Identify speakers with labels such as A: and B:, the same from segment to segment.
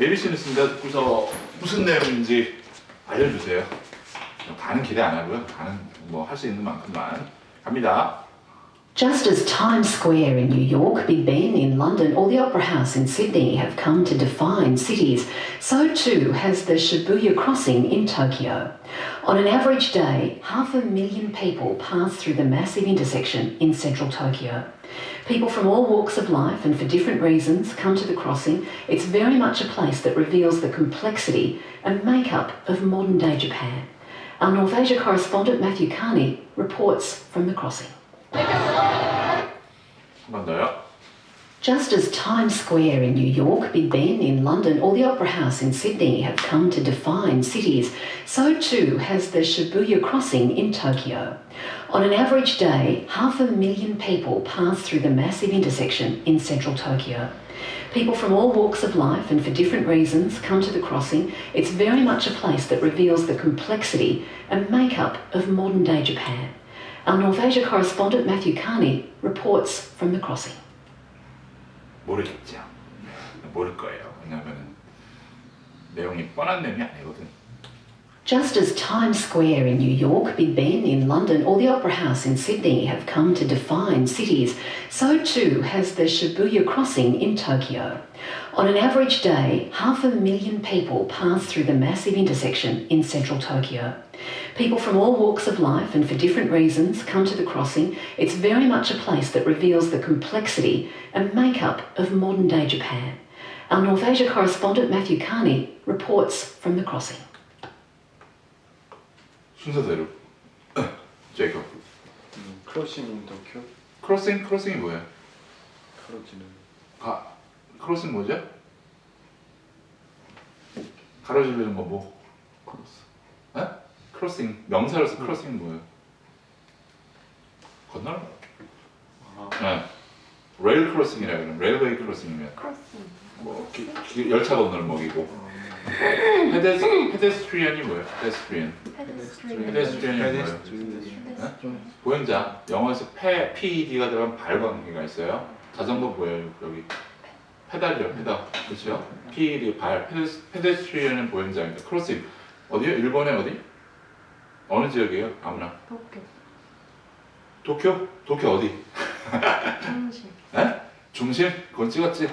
A: ABC는 쓴다 듣고서 무슨 내용인지 알려주세요. 다는 기대 안 하고요. 다는 뭐 할 수 있는 만큼만 갑니다.
B: Just as Times Square in New York, Big Ben in London, or the Opera House in Sydney have come to define cities, so too has the Shibuya Crossing in Tokyo. On an average day, half a million people pass through the massive intersection in central Tokyo. People from all walks of life and for different reasons come to the crossing. It's very much a place that reveals the complexity and makeup of modern day Japan. Our North Asia correspondent Matthew Carney reports from the crossing.
A: 한 번 더요.
B: Just as Times Square in New York, Big Ben in London, or the Opera House in Sydney have come to define cities, so too has the Shibuya Crossing in Tokyo. On an average day, half a million people pass through the massive intersection in central Tokyo. People from all walks of life and for different reasons come to the crossing. It's very much a place that reveals the complexity and makeup of modern day Japan. Our North Asia correspondent Matthew Carney reports from the crossing.
A: 모르겠죠. 모를 거예요. 왜냐하면 내용이 뻔한 내용이 아니거든.
B: Just as Times Square in New York, Big Ben in London, or the Opera House in Sydney have come to define cities, so too has the Shibuya Crossing in Tokyo. On an average day, half a million people pass through the massive intersection in central Tokyo. People from all walks of life and for different reasons come to the crossing. It's very much a place that reveals the complexity and makeup of modern day Japan. Our North Asia correspondent Matthew Carney reports from the crossing.
A: 순서대로. 제이콥.
C: 음, 크로싱 도쿄
A: 크로싱 크로싱이 뭐예요?
C: 가로지는
A: 가 크로싱 뭐죠? 가로질르는 거 뭐?
C: 크로스
A: 에? 크로싱 명사로서 크로싱 뭐예요? 거.
C: 아
A: 네. 레일 크로싱이라 그러면 레일웨이 크로싱이면
D: 크로싱.
A: 뭐 기, 기, 열차 건너는 먹이고
C: 어,
A: 페데스 페데스트리언이 뭐예요? 페데스트리언
D: 페데스트리언.
A: 페데스트리언이 뭐예요?
D: 페데스트리언.
A: 보행자 영어에서 페 PED가 들어간 발 관계가 있어요. 자전거 뭐예요 여기 페달이요 페달 그렇죠? PED 발 페데스, 페데스트리언은 보행자입니다. 크로싱 어디요? 일본의 어디? 어느 지역이에요? 아무나
D: 도쿄.
A: 도쿄? 도쿄 어디?
D: 중심.
A: 에? 중심? 그건 찍었지? 에.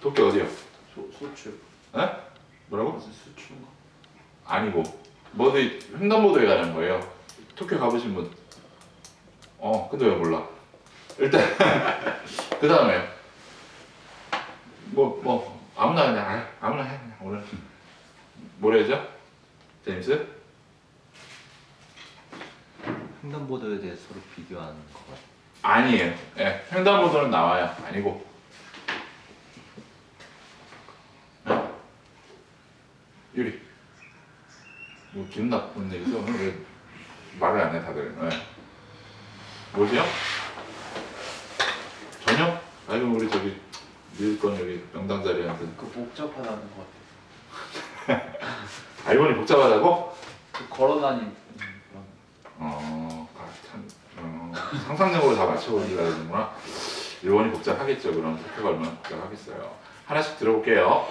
A: 도쿄 어디요?
C: 소, 소추
A: 에? 뭐라고?
C: 수추인가?
A: 아니고 뭐든 횡단보도에 가는 거예요. 도쿄 가보신 분? 어, 근데 왜 몰라? 일단 그 다음에 뭐 뭐 아무나 그냥 아, 아무나 해 그냥 오늘 뭐래죠? 제임스?
E: 횡단보도에 대해 서로 비교하는 것 같아요.
A: 아니에요. 예, 횡단보도는 나와요. 아니고. 네? 유리. 뭐 기분 나쁜 일 있어? 오늘 왜 말을 안 해 다들? 네. 뭐지요? 전혀? 아이고 우리 저기 밀건 여기 명당 자리한테
C: 그 복잡하다는 것 같아
A: 알고니 복잡하다고?
C: 그 걸어다니는 그런
A: 어, 아, 참, 어, 상상력으로 다 맞춰보려고 하는구나. 일본이 복잡하겠죠. 그럼 도쿄가 얼마나 복잡하겠어요. 하나씩 들어볼게요.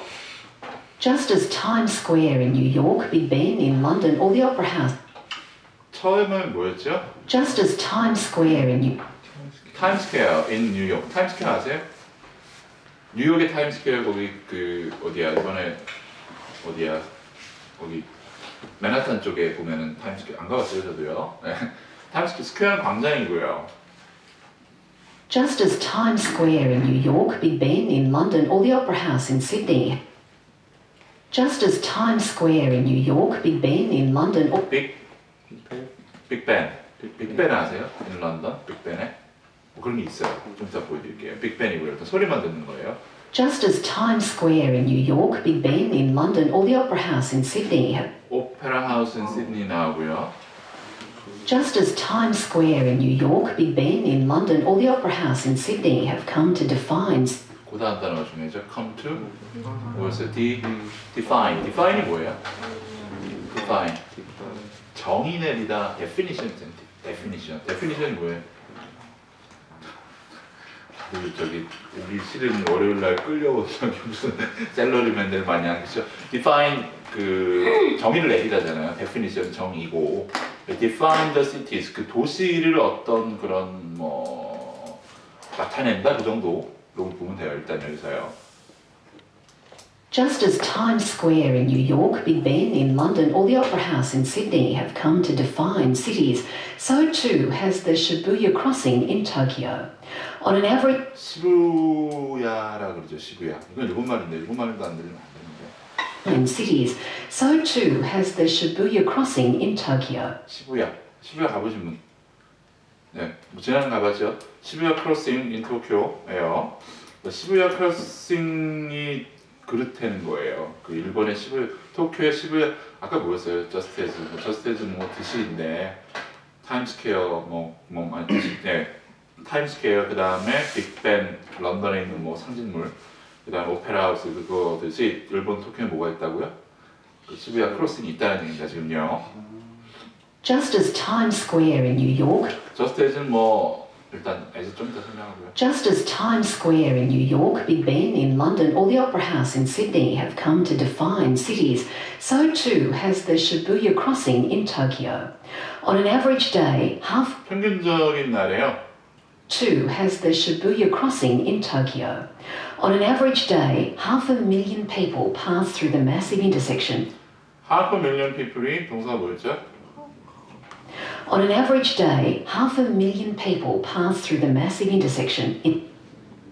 B: Just as Times Square in New York, Big Ben in London, or the Opera House.
A: 처음은 뭐였죠?
B: Just as Times Square in New
A: 타임스퀘어 in 뉴욕. 타임스퀘어 아세요? 뉴욕의 타임스퀘어 거기 그 어디야 이번에 어디야 거기 맨하탄 쪽에 보면은 타임스퀘어 안 가봤어요 저도요. 네. 타임스퀘어 스퀘어는 광장이고요.
B: Just as Times Square in New York, Big Ben in London, or the Opera House in Sydney. Just as Times Square in New York, Big Ben in London, or
A: 빅
C: 빅뱅
A: 빅벤. 빅벤 아세요? in 런던 빅벤에 뭐 그런 게 있어요. 좀 이따 보여드릴게요. 빅벤이고요. 일단 소리만 듣는 거예요.
B: just as Times Square in New York, Big Ben in London, or the Opera House in Sydney have
A: 오페라 하우스는 시드니 나오고요.
B: Just as Times Square in New York, Big Ben in London, or the Opera House in Sydney have come to define
A: 그 다음 단어가 중요하죠. come to 뭐였어요? D define. define이 뭐예요? define. 정의 내리다 definition definition. definition이 뭐예요? 그 저기 우리 실은 월요일 날 저기 무슨 셀러리 맨들 마냥 그죠? define 그 정의를 내리라잖아요. definition 정의고 define the cities 그 도시를 어떤 그런 뭐 나타낸다 그 정도로 보면 돼요. 일단 여기서요.
B: Just as Times Square in New York, Big Ben in London, or the Opera House in Sydney have come to define cities, so too has the Shibuya Crossing in Tokyo. On an average
A: 시부야라 그러죠. 시부야. 이건 일본 말인데 일본 말도 안 들리면 안 되는데.
B: in cities, so too has the Shibuya Crossing in Tokyo.
A: 시부야. 시부야 가보신 분? 네, 뭐 지난 가봤죠. 시부야 크로싱 인 도쿄예요. 뭐 시부야 크로싱이 그렇다는 거예요. 그 일본의 시부야, 도쿄의 시부야 아까 뭐였어요? 저스테즈, 뭐 저스테즈 뭐 드시인데 타임스퀘어 뭐뭐 아니 드시, 네, 타임스퀘어 그 다음에 빅벤 런던에 있는 뭐 상징물 그 다음에 오페라 하우스 그거 듯이 일본 도쿄에 뭐가 있다고요? 그 시부야 크로싱이 있다는 얘기입니다 지금요.
B: Just as Times Square in New York,
A: 저스테이즈는 뭐 일단 에서 좀 이따 설명하고요.
B: just as Times Square in New York, Big Ben in London, or the Opera House in Sydney have come to define cities, so too has the Shibuya Crossing in Tokyo. On an average day, half
A: 평균적인 날에요.
B: Two has the Shibuya Crossing in Tokyo. On an average day, half a million people pass through the massive intersection.
A: 하프 밀리언 피플이 동사 뭐였죠?
B: On an average day, half a million people pass through the massive intersection. In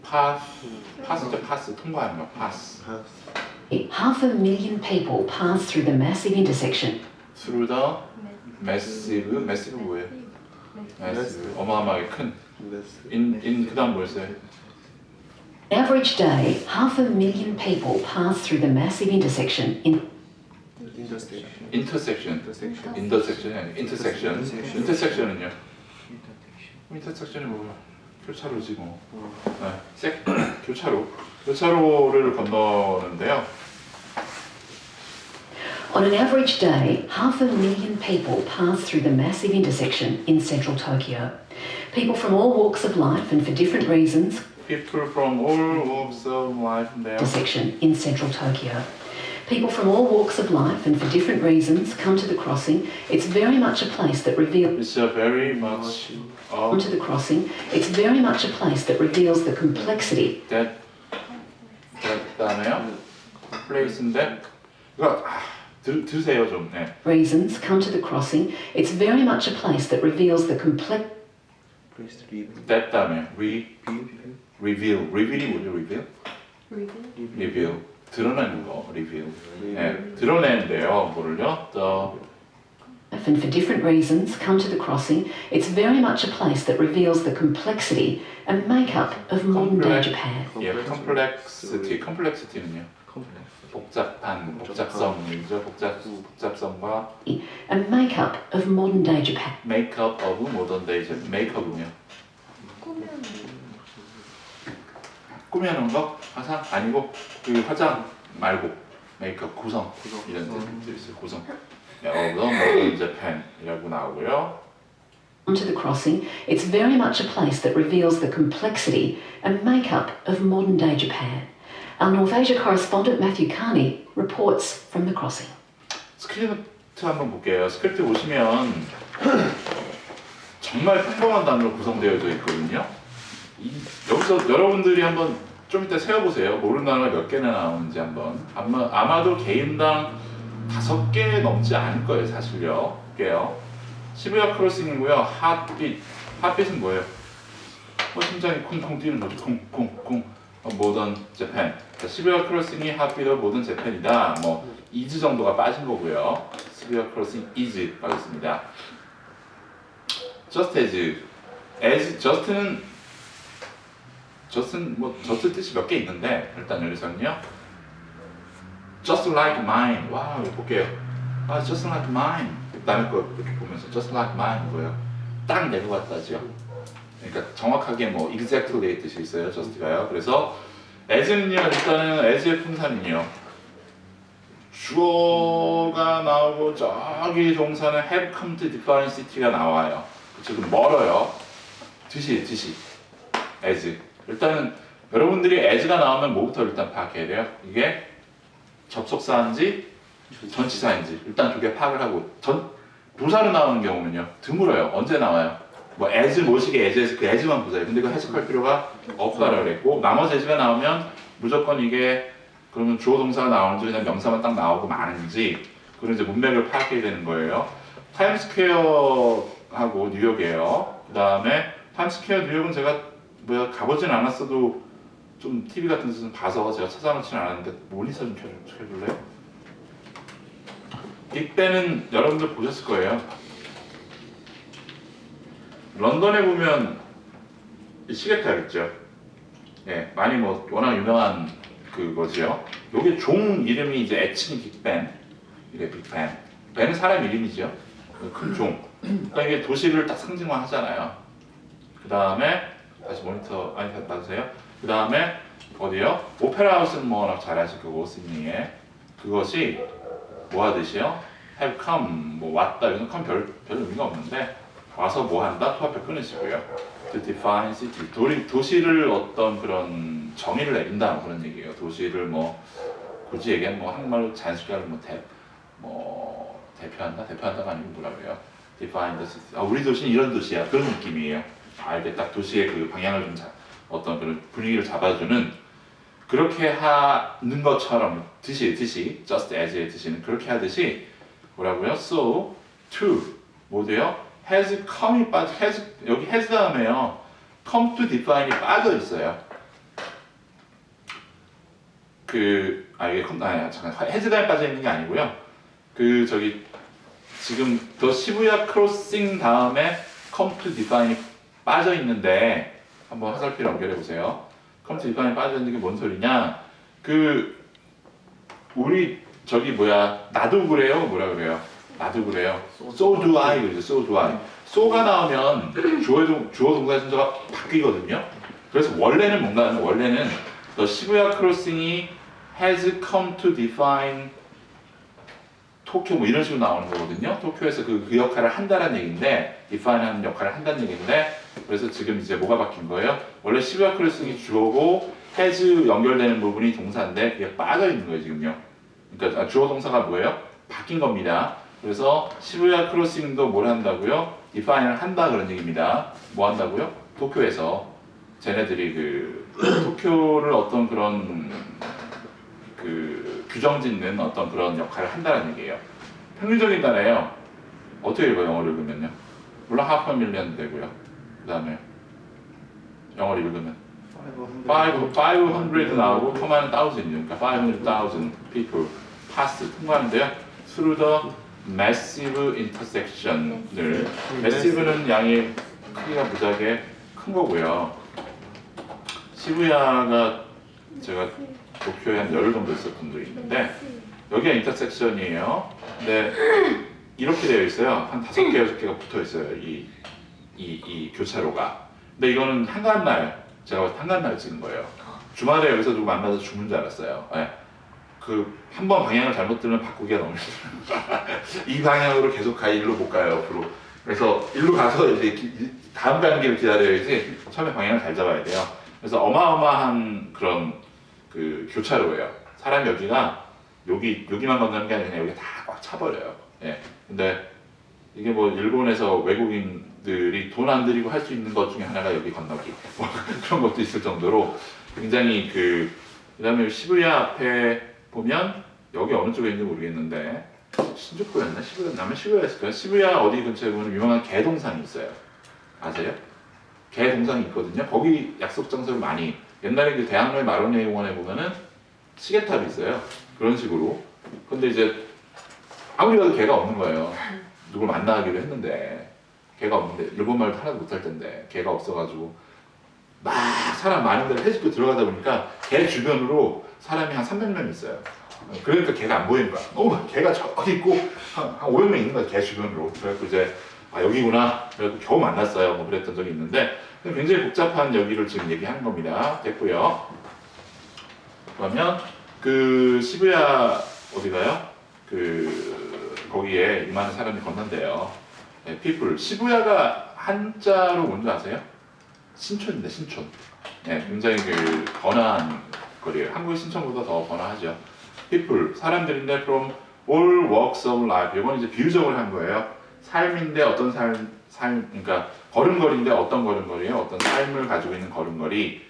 A: 파스 파스죠 파스 통과하는 거 파스
B: half a million people pass through the massive intersection.
A: through the massive massive 뭐예요? massive 어마어마하게 큰인인 그다음 뭐였어요?
B: On average day, half a million people pass through the massive intersection. In
A: intersection intersection 아니 intersection intersection은요? intersection이 뭐야? 교차로지 뭐. 네, 색 교차로 교차로를 건너는데요.
B: On an average day, half a million people pass through the massive intersection in central Tokyo. People from all walks of life and for different reasons
A: People from all walks of life인데요.
B: intersection in central Tokyo. People from all walks of life and for different reasons come to the crossing. It's very much a place that reveals
A: It's a very much of
B: onto the crossing. It's very much a place that reveals the complexity
A: that that 다음에요. place인데 이거 아, 들, 들으세요 좀. 네.
B: reasons come to the crossing. It's very much a place that reveals the complex
A: that 다음에 re reveal reveal이 뭐죠 reveal?
D: Review.
A: reveal 드러내는 거 reveal. 네, 드러내는데요. 뭐를요? The
B: life and for different reasons come to the crossing. It's very much a place that reveals the complexity and makeup of modern day
A: Complex.
B: Japan.
A: 예, complexity, complexity는요. 복잡한 복잡성이죠. 복잡 복잡성과
B: and makeup of modern day Japan.
A: makeup of modern day makeup은요. 꾸며놓은 거 화상 아니고 그 화장 말고 메이크업 구성 이런 뜻이 있어요 구성 네, of the modern Japan이라고 나오고요
B: Onto the crossing, it's very much a place that reveals the complexity and makeup of modern day Japan. Our North Asia correspondent Matthew Carney reports from the crossing.
A: 스크립트 한번 볼게요 스크립트 보시면 정말 평범한 단어로 구성되어져 있거든요 이, 여기서 여러분들이 한번 좀 이따 세어보세요. 모르는 단어가 몇 개나 나오는지 한번. 아마, 아마도 개인당 다섯 개 넘지 않을 거예요 사실요. 볼게요. 시부야 크로싱이고요. 핫빛. 핫빛은 뭐예요? 뭐 심장이 쿵쿵 뛰는 거죠. 쿵쿵쿵. 어, 모던 재팬. 자, 시부야 크로싱이 핫빛의 모던 재팬이다. 뭐 이즈 정도가 빠진 거고요. 시부야 크로싱 이즈. 가겠습니다. Just as as just는 just는 뭐 just 뜻이 몇 개 있는데 일단 여기서는요. Just like mine. 와 이거 볼게요. 아 just like mine. 남의 거 이렇게 보면서 just like mine 뭐예요? 딱내거 같다죠. 그러니까 정확하게 뭐 exactly 뜻이 있어요 just가요. 그래서 as는요 일단은 as의 품사는요. 주어가 나오고 저기 동사는 have come to define city가 나와요. 지금 멀어요. 드시 드시 as 일단은 여러분들이 as가 나오면 뭐부터 일단 파악해야 돼요? 이게 접속사인지 전치사인지 일단 두 개 파악을 하고 전 부사로 나오는 경우는요 드물어요. 언제 나와요? 뭐 as 모시게 as에서 그 as만 보세요. 근데 그거 해석할 필요가 없다라고 그랬고 나머지 as가 나오면 무조건 이게 그러면 주어 동사가 나오는지 그냥 명사만 딱 나오고 마는지 그런 이제 문맥을 파악해야 되는 거예요. 타임스퀘어하고 뉴욕이에요. 그 다음에 타임스퀘어 뉴욕은 제가 뭐야 가보진 않았어도 좀 TV 같은 데서 좀 봐서 제가 찾아놓지는 않았는데 모니터 좀 켜- 켜줄래요? 빅벤은 여러분들 보셨을 거예요. 런던에 보면 이 시계탑 있죠. 예, 많이 뭐 워낙 유명한 그거지요. 요게 종 이름이 이제 애칭이 빅벤. 이게 빅벤. 벤은 사람 이름이죠. 그큰 종. 그러니까 이게 도시를 딱 상징화하잖아요. 그 다음에 다시 모니터 아니 받으세요. 그 다음에 어디요? 오페라 하우스는 뭐 워낙 잘 아실 거고 시드니에 그것이 뭐 하듯이요? have come 뭐 왔다 이건 come 별, 별 의미가 없는데 와서 뭐 한다 토합표 끊으시고요. to define city 도리, 도시를 어떤 그런 정의를 내린다 뭐 그런 얘기예요. 도시를 뭐 굳이 얘기하면 뭐 한말로 하면 뭐, 대, 뭐 대표한다 대표한다가 아니고 뭐라 그래요? define the city. 아 우리 도시는 이런 도시야 그런 느낌이에요. 아 이게 딱 도시의 그 방향을 좀 자, 어떤 그런 분위기를 잡아주는 그렇게 하는 것처럼 듯이 듯이 just as의 듯이는 그렇게 하듯이 뭐라고요? So to 뭐돼요? has come이 빠져 has 여기 has 다음에요. come to define이 빠져 있어요. 그아 이게 come 아야 잠깐 has 다음에 빠져 있는 게 아니고요. 그 저기 지금 더 시부야 크로싱 다음에 to define이 빠져 있는데 한번 화살표 연결해 보세요. to define이 빠져 있는 게 뭔 소리냐? 그 우리 저기 뭐야 나도 그래요? 뭐라 그래요? 나도 그래요? So do I 그죠 so do I. So가 나오면 주어 동 주어 동사 순서가 바뀌거든요. 그래서 원래는 뭔가 원래는 the 시부야 크로싱이 has come to define 도쿄 뭐 이런 식으로 나오는 거거든요. 도쿄에서 그, 그 역할을 한다는 얘기인데 define 하는 역할을 한다는 얘기인데 그래서 지금 이제 뭐가 바뀐 거예요 원래 시부야 크로싱이 주어고 has 연결되는 부분이 동사인데 그게 빠져 있는 거예요 지금요 그러니까 아, 주어 동사가 뭐예요? 바뀐 겁니다. 그래서 시부야 크로싱도 뭘 한다고요? 디파인을 한다 그런 얘기입니다. 뭐 한다고요? 도쿄에서 쟤네들이 그 도쿄를 어떤 그런 그 규정 짓는 어떤 그런 역할을 한다는 얘기예요. 평균적인 단어예요. 어떻게 읽어요? 영어로 읽으면요? 물론 하프 밀리언 되고요. 그 다음에 영어로 읽으면 5, 500 나오고 컴마는 1000이요. 그러니까 500,000 people pass 통과하는데요. through the massive intersection을 massive는 양이 크기가 무지하게 큰 거고요. 시부야가 제가 도쿄에 한 열흘 정도 있었던 적이 있는데 여기가 인터섹션이에요. 근데 이렇게 되어 있어요. 한 다섯 개 여섯 개가 붙어 있어요. 이 이, 이 교차로가. 근데 이거는 한가한 날 제가 한가한 날 찍은 거예요. 주말에 여기서 누구 만나서 죽는 줄 알았어요. 그한 번 방향을 잘못 들면 바꾸기가 너무 힘들어요. 이 방향으로 계속 가 일로 못 가요 앞으로. 그래서 일로 가서 이제 기- 다음 단계를 기다려야지 처음에 방향을 잘 잡아야 돼요. 그래서 어마어마한 그런 그 교차로예요. 사람 여기가 여기 여기만 건너는 게 아니라 여기 다 꽉 차버려요. 예. 근데 이게 뭐 일본에서 외국인 들이 돈 안 들이고 할 수 있는 것 중에 하나가 여기 건너기 뭐 그런 것도 있을 정도로 굉장히 그 그다음에 시부야 앞에 보면 여기 어느 쪽에 있는지 모르겠는데 신주쿠였나 시부야 아마 시부야였을 거예요. 시부야 어디 근처에 보면 유명한 개 동상이 있어요. 아세요? 개 동상이 있거든요. 거기 약속 장소를 많이 옛날에 그 대학로의 마로니에공원에 보면은 시계탑이 있어요. 그런 식으로. 근데 이제 아무리 봐도 개가 없는 거예요. 누굴 만나기로 했는데 개가 없는데 일본 말도 하나도 못할 텐데 개가 없어가지고 막 사람 많은 데를 해집고 들어가다 보니까 개 주변으로 사람이 한 300명 있어요. 어, 그러니까 개가 안 보이는 거야. 어, 개가 저기 있고 한, 한 500명 있는 거야 개 주변으로. 그래갖고 이제 아 여기구나. 그래갖고 겨우 만났어요. 뭐 그랬던 적이 있는데 굉장히 복잡한 여기를 지금 얘기하는 겁니다. 됐고요. 그러면 그 시부야 어디가요? 그 거기에 이만한 사람이 건넌대요. 네, people. 시부야가 한자로 뭔지 아세요? 신촌인데 신촌. 네, 굉장히 그 번화한 거리예요. 한국 신청보다 더 번화하죠. people 사람들인데 from all walks of life 이건 이제 비유적으로 한 거예요. 삶인데 어떤 삶, 삶 그러니까 걸음걸이인데 어떤 걸음걸이에요? 어떤 삶을 가지고 있는 걸음걸이.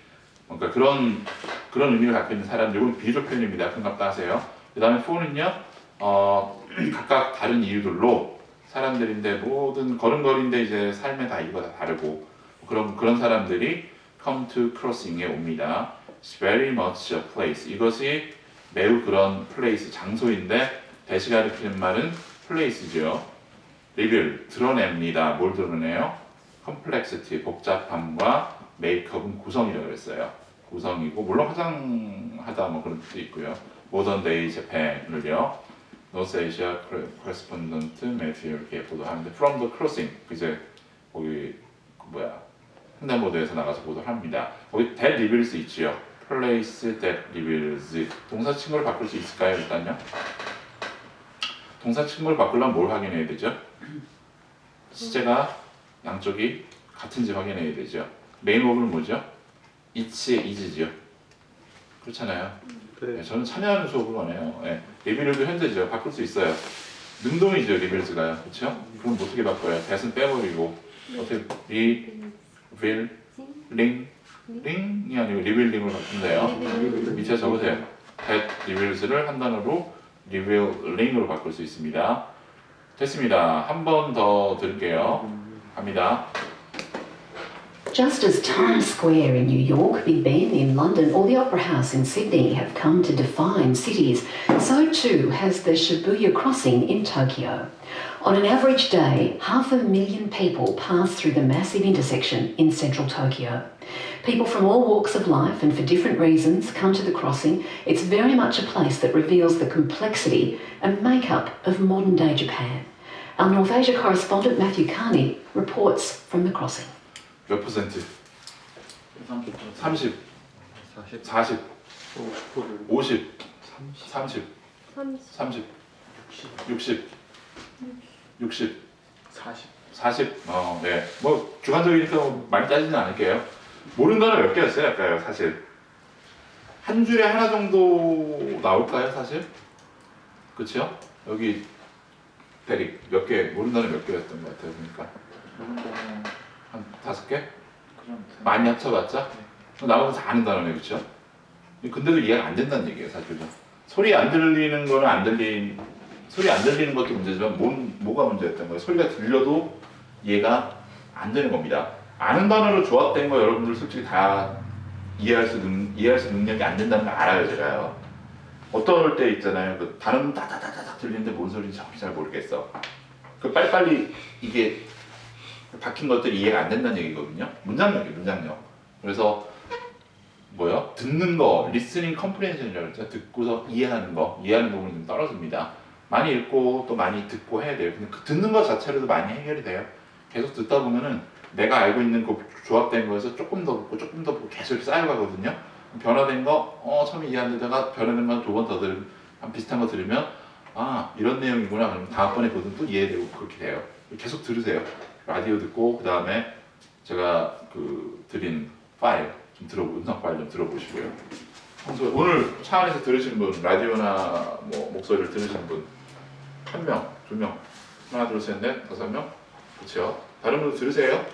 A: 그러니까 그런 그런 의미를 갖고 있는 사람들 이건 비유적 표현입니다. 금값 하세요. 그다음에 for는요, 어, 각각 다른 이유들로 사람들인데 모든 걸음걸이인데 이제 삶의 다 이유가 다 다르고 그런 그런 사람들이 come to crossing에 옵니다. It's very much a place. 이것이 매우 그런 place 장소인데 대시 가리키는 말은 place죠. 리빌 드러냅니다. 뭘 드러내요? complexity 복잡함과 메이크업은 구성이라고 그랬어요. 구성이고 물론 화장하다 뭐 그런 뜻도 있고요. 모던 데이 재팬을요. 노스 에이시아 코레스폰던트 매튜 이렇게 보도하는데 from the crossing 이제 거기 그 뭐야 횡단보도에서 나가서 보도를 합니다. 거기 that reveals 있지요. place that reveals 동사 친구를 바꿀 수 있을까요 일단요? 동사 친구를 바꾸려면 뭘 확인해야 되죠? 시제가 양쪽이 같은지 확인해야 되죠. 메인 버블은 뭐죠? it의 is죠. 그렇잖아요. 네, 저는 참여하는 수업을 원해요. 네. 리빌도 현재죠. 바꿀 수 있어요. 능동이죠, 리빌즈가요. 그렇죠? 그럼 어떻게 바꿔요? 대은 빼버리고 어떻게 리빌 링 링이 아니고 리빌링으로 바꾼대요. 밑에 적으세요. that reveals를 한 단어로 revealing으로 바꿀 수 있습니다. 됐습니다. 한 번 더 들을게요. 갑니다.
B: Just as Times Square in New York, Big Ben in London, or the Opera House in Sydney have come to define cities, so too has the Shibuya Crossing in Tokyo. On an average day, half a million people pass through the massive intersection in central Tokyo. People from all walks of life and for different reasons come to the crossing. It's very much a place that reveals the complexity and makeup of modern day Japan. Our North Asia correspondent Matthew Carney reports from the crossing.
A: 몇 퍼센트?
C: 30.
A: 30,
E: 40,
A: 40,
C: 50%를
A: 50, 30,
D: 30,
A: 30, 60, 60,
C: 40.
A: 40. 어, 네. 뭐 주관적이니까 뭐 많이 따지진 않을게요. 모르는 단어 몇 개였어요, 아까요, 사실. 한 줄에 하나 정도 나올까요, 사실? 그렇죠? 여기 대립 몇 개, 모르는 단어 몇 개였던 것 같아요, 그러니까 한 다섯 개? 많이 합쳐봤자 나머지 다 아는 단어네, 그렇죠? 근데도 이해가 안 된다는 얘기예요, 사실은. 소리 안 들리는 거는 안 들린 소리 안 들리는 것도 문제지만 뭔, 뭐가 문제였던 거예요? 소리가 들려도 이해가 안 되는 겁니다. 아는 단어로 조합된 거 여러분들 솔직히 다 이해할 수 능, 이해할 수 능력이 안 된다는 거 알아요, 제가요. 어떨 때 있잖아요. 그 다른 따다다다닥 들리는데 뭔 소리인지 정확히 잘 모르겠어. 그 빨리빨리 이게 박힌 것들이 이해가 안 된다는 얘기거든요. 문장력이 문장력. 그래서 뭐요? 듣는 거, listening comprehension이라고 그랬죠. 듣고서 이해하는 거, 이해하는 부분이 좀 떨어집니다. 많이 읽고 또 많이 듣고 해야 돼요. 근데 그 듣는 것 자체로도 많이 해결이 돼요. 계속 듣다 보면은 내가 알고 있는 그 조합된 거에서 조금 더 듣고 조금 더 듣고 계속 쌓여가거든요. 변화된 거, 어, 처음에 이해 안 되다가 변화된 거 두 번 더 들으면, 한 비슷한 거 들으면, 아, 이런 내용이구나. 그럼 다음번에 보든 또 이해되고 그렇게 돼요. 계속 들으세요. 라디오 듣고, 그 다음에 제가 그 드린 파일 좀 들어보, 음성 파일 좀 들어보시고요. 평소에 오늘 차 안에서 들으신 분, 라디오나 뭐 목소리를 들으신 분, 한 명, 두 명, 하나, 둘, 셋, 넷, 다섯 명, 그렇죠? 다른 분도 들으세요?